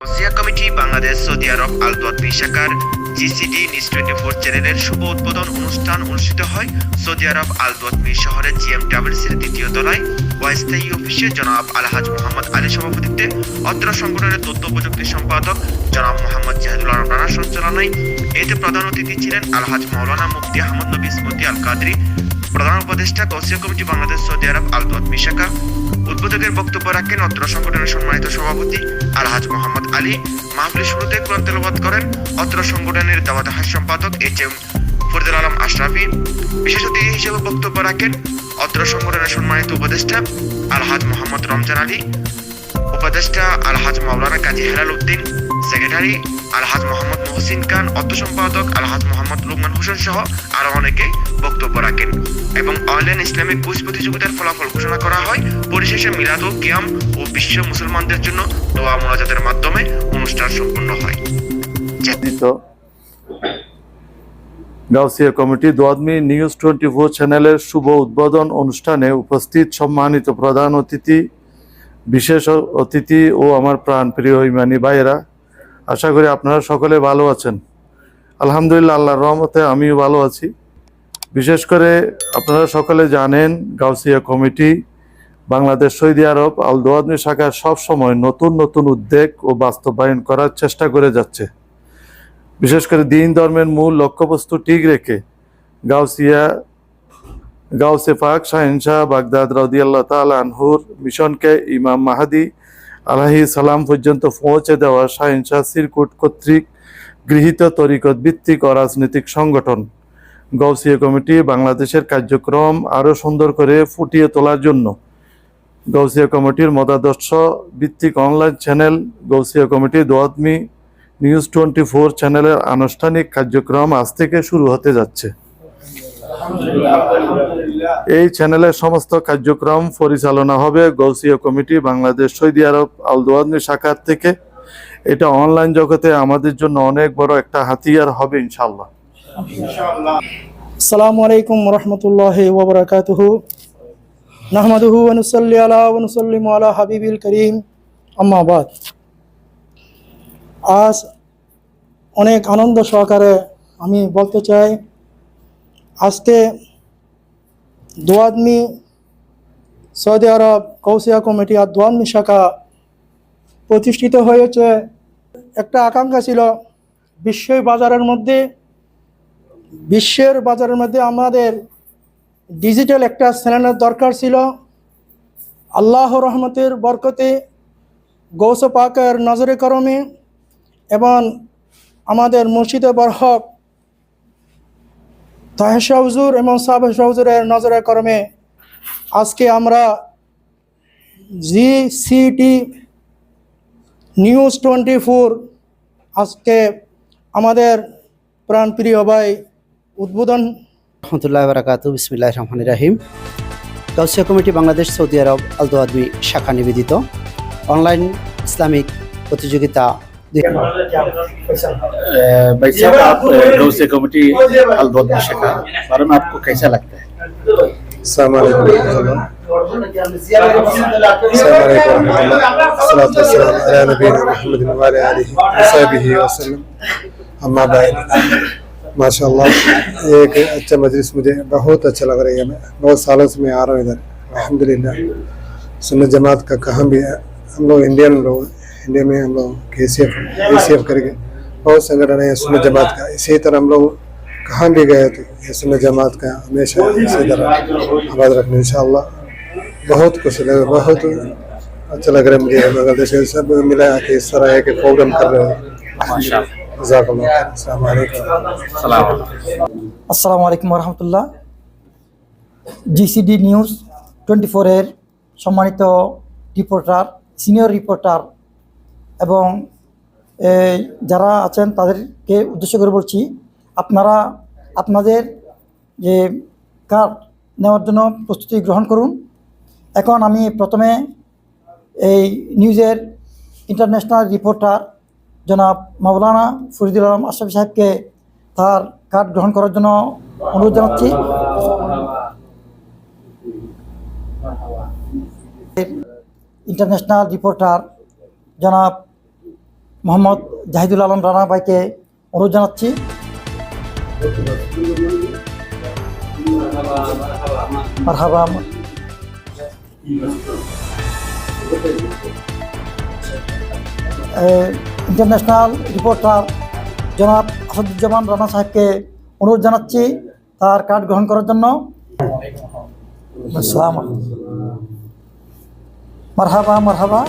ওসিয়া committee Bangladesh সৌদি আরব আলদোয়াত শাখার জিসিডি নিউজ টোয়েন্টি ফোর চ্যানেলের শুভ উদ্বোধন অনুষ্ঠান অনুষ্ঠিত হয় সৌদি আরব আলদোয়াত মীর শহরের জিএম ট্রাভেলসের দ্বিতীয় তলায়। অস্থায়ী অফিসে জনাব আলহাজ মোহাম্মদ আলী সভাপতিত্বে অত্র সংগঠনের তথ্য প্রযুক্তি সম্পাদক জনাব মোহাম্মদ জাহিদুল আলম রানার সঞ্চালনায়। এতে প্রধান অতিথি ছিলেন আলহাজ মাওলানা মুফতি আহমদ নবী ইসমতি আল কাদরি প্রধান উপদেষ্টা কৌশীয় কমিটি বাংলাদেশ, সৌদি আরব আলদোয়াত মিশাকা। উদ্বোধকের বক্তব্য রাখেন অত্র সংগঠনের সম্মানিত সভাপতি আলহাজ মোহাম্মদ আলী। মাহফিলের শুরুতে কোরআন করেন অত্র সংগঠনের দাওয়াত হাস সম্পাদক এইচ এম ফরিদুল আলম আশরাফি। বিশেষ অতিথি হিসেবে বক্তব্য রাখেন অত্র সংগঠনের সম্মানিত উপদেষ্টা আলহাজ মোহাম্মদ রমজান আলী। উপদেষ্টা আলহাজ মাওলানা কাজী হেলাল উদ্দিন সেক্রেটারি আলহাজ মোহাম্মদ মহসিন খান অর্থ সম্পাদক আলহাজ মোহাম্মদ লুকমান হোসেন সহ আরও অনেকে বক্তব্য রাখেন। এবং অনলাইন ইসলামিক কুইজ প্রতিযোগিতার ফলাফল ঘোষণা করা হয়। পরিশেষে মিলাদ ও কিয়াম ও বিশ্ব মুসলমানদের জন্য দোয়া মোনাজাতের মাধ্যমে অনুষ্ঠান সম্পন্ন হয়। গাউসিয়া কমিটি দোয়াদমি নিউজ টোয়েন্টি ফোর চ্যানেলের শুভ উদ্বোধন অনুষ্ঠানে উপস্থিত সম্মানিত প্রধান অতিথি বিশেষ অতিথি ও আমার প্রাণ প্রিয় ইমানি ভাইয়েরা, আশা করি আপনারা সকলে ভালো আছেন। আলহামদুলিল্লাহ, আল্লাহর রহমতে আমিও ভালো আছি। বিশেষ করে আপনারা সকলে জানেন, গাউসিয়া কমিটি, বাংলাদেশ সৌদি আরব আল দোয়াদমি শাখা সবসময় নতুন নতুন উদ্যোগ ও বাস্তবায়ন করার চেষ্টা করে যাচ্ছে। বিশেষ করে দিন ধর্মের মূল লক্ষ্যবস্তু ঠিক রেখে গাউসিয়া গাউসে পাক শাহিনশাহ বাগদাদ রদিয়াল্লাহ তাল আনহুর মিশনকে ইমাম মাহাদি আলাহি সালাম পর্যন্ত পৌঁছে দেওয়া শাহিনশাহ সিরকুট কর্তৃক গৃহীত তরিকত ভিত্তিক অরাজনৈতিক সংগঠন। গৌসিয়া কমিটি বাংলাদেশের কার্যক্রম আরও সুন্দর করে ফুটিয়ে তোলার জন্য। গৌসিয়া কমিটির মতাদর্শ ভিত্তিক অনলাইন চ্যানেল গৌসিয়া কমিটি দোয়াদমি নিউজ টোয়েন্টি ফোর চ্যানেলের আনুষ্ঠানিক কার্যক্রম আজ থেকে শুরু হতে যাচ্ছে। এই চ্যানেলের সমস্ত কার্যক্রম পরিচালনা হবে গৌসিয়া কমিটি বাংলাদেশ সৌদি আরব আল দোয়াদমি শাখার থেকে। এটা অনলাইন জগতে আমাদের জন্য অনেক বড় একটা হাতিয়ার হবে ইনশাল্লাহ আসসালামু আলাইকুম রহমতুল্লাহ ওবরাকাতুহু নাহমাদুহু ওয়ানুসাল্লি আলা ওয়ানুসাল্লিমু আলা হাবিবিল করিম। আম্মাবাদ আজ অনেক আনন্দ সহকারে আমি বলতে চাই আজকে দোয়াদমি সৌদি আরব কৌশিয়া কমিটি আর দোয়াদমি শাখা প্রতিষ্ঠিত হয়েছে। একটা আকাঙ্ক্ষা ছিল, বিশ্বই বাজারের মধ্যে, বিশ্বের বাজারের মধ্যে আমাদের ডিজিটাল একটা চ্যানেলের দরকার ছিল। আল্লাহ রহমতের বরকতে গৌস পাকের নজরে করমে এবং আমাদের মুর্শিদে বরহক তাহের হুজুর এবং সাহেব হুজুরের নজরে করমে আজকে আমরা G city news twenty four আজকে আমাদের প্রাণপ্রিয় ভাই উদ্বোধন। রহমতুল্লাহ বারাকাতু বিসমিল্লাহ রহমান রাহিম। গাউসিয়া কমিটি বাংলাদেশ, সৌদি আরব আলদো আদমি শাখা নিবেদিত। অনলাইন ইসলামিক প্রতিযোগিতা भाई साहब आप कमेटी अलबोद में शिका बारे में आपको कैसा लगता है? माशाल्लाह एक अच्छा मजलिस मुझे बहुत अच्छा लग रही है। मैं बहुत सालों से मैं आ रहा हूँ इधर। अल्हम्दुलिल्लाह सुन्नत जमात का कहाँ भी है। हम लोग इंडियन लोग इंडिया में हम लोग के C F A C F करके बहुत संगठन है सुन्नत जमात का इसी तरह हम लोग कहाँ भी गए तो ये सुन्नत जमात का हमेशा इसी तरह आबाद रखना इंशाल्लाह बहुत खुश लगा बहुत अच्छा लग रहा है मुझे बांग्लादेश के सब मिला के इस तरह है कि प्रोग्राम कर रहे हो माशाल्लाह जजाकल्लाह खैर। अस्सलाम वालेकुम सलाम আসসালামু আলাইকুম রহমতুল্লাহ জিসিডি নিউজ টোয়েন্টি ফোরের সম্মানিত রিপোর্টার সিনিয়র রিপোর্টার এবং যারা আছেন তাদেরকে উদ্দেশ্য করে বলছি, আপনারা আপনাদের যে কার্ড নেওয়ার জন্য প্রস্তুতি গ্রহণ করুন। এখন আমি প্রথমে এই নিউজের ইন্টারন্যাশনাল রিপোর্টার জনাব মাওলানা ফরিদুল আলম আশরাফি সাহেবকে তার কার্ড গ্রহণ করার জন্য অনুরোধ জানাচ্ছি। ইন্টারন্যাশনাল রিপোর্টার জনাব মোহাম্মদ জাহিদুল আলম রানা ভাইকে অনুরোধ জানাচ্ছি। ইন্টারন্যাশনাল রিপোর্টার জনাব আসাদুজ্জামান রানা সাহেবকে অনুরোধ জানাচ্ছি তার কার্ড গ্রহণ করার জন্য। মারহাবা মারহাবা।